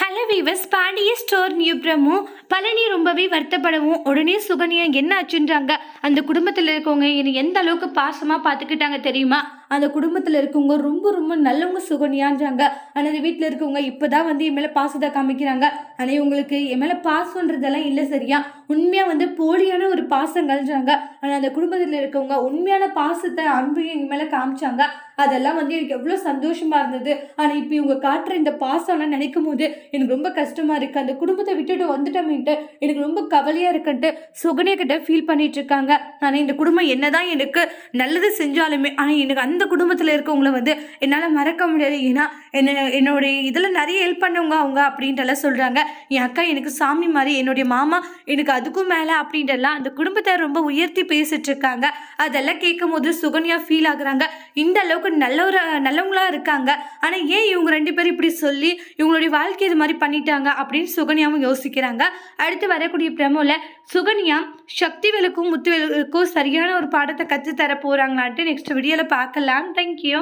Hello weavers పాడియ store న్యూబ్రము பழனி ரொம்பவே வருத்தப்படவும் உடனே சுகன்யா என்ன ஆச்சுன்றாங்க? அந்த குடும்பத்தில் இருக்கவங்க என்னை எந்த அளவுக்கு பாசமாக பார்த்துக்கிட்டாங்க தெரியுமா? அந்த குடும்பத்தில் இருக்கவங்க ரொம்ப ரொம்ப நல்லவங்க சுகன்யான்றாங்க. ஆனால் அந்த வீட்டில் இருக்கவங்க இப்போ தான் வந்து என் மேலே பாசத்தை காமிக்கிறாங்க. ஆனால் இவங்களுக்கு என் மேலே பாசன்றதெல்லாம் இல்லை சரியா? உண்மையாக வந்து போலியான ஒரு பாசங்கள்ன்றாங்க. ஆனால் அந்த குடும்பத்தில் இருக்கவங்க உண்மையான பாசத்தை அன்பையும் எங்கள் மேலே காமிச்சாங்க. அதெல்லாம் வந்து எனக்கு எவ்வளோ சந்தோஷமாக இருந்தது. ஆனால் இப்போ இவங்க காட்டுற இந்த பாசம்லாம் நினைக்கும் போது எனக்கு ரொம்ப கஷ்டமாக இருக்குது அந்த குடும்பத்தை விட்டுட்டு வந்துட்டோமேன்ட்டு எனக்கு ரொம்ப கவலையாக இருக்குன்ட்டு சுகன்யா கிட்ட ஃபீல் பண்ணிட்டு இருக்காங்க ஆனால் இந்த குடும்பம் என்னதான் எனக்கு நல்லது செஞ்சாலுமே ஆனால் எனக்கு அந்த குடும்பத்தில் இருக்கவங்கள வந்து என்னால் மறக்க முடியாது. ஏன்னா என்ன என்னுடைய இதில் நிறைய ஹெல்ப் பண்ணவங்க அவங்க அப்படின்ட்டுலாம் சொல்கிறாங்க என் அக்கா எனக்கு சாமி மாதிரி என்னுடைய மாமா எனக்கு அதுக்கும் மேலே அப்படின்ட்டுலாம் அந்த குடும்பத்தை ரொம்ப உயர்த்தி பேசிட்டு இருக்காங்க அதெல்லாம் கேட்கும் போது சுகன்யா ஃபீல் ஆகுறாங்க. இந்த அளவுக்கு நல்லவர நல்லவங்களா இருக்காங்க. ஆனால் ஏன் இவங்க ரெண்டு பேரும் இப்படி சொல்லி இவங்களுடைய வாழ்க்கை இது மாதிரி பண்ணிட்டாங்க அப்படின்னு சுகன்யாவும் யோசிக்கிறாங்க. அடுத்து வரக்கூடிய பிரமோவில் சுகன்யா சக்தி முத்துவேலுக்கும் முத்து சரியான ஒரு பாடத்தை கற்றுத்தர போகிறாங்களான்ட்டு நெக்ஸ்ட் வீடியோவில் பார்க்கலாம். தேங்க்யூ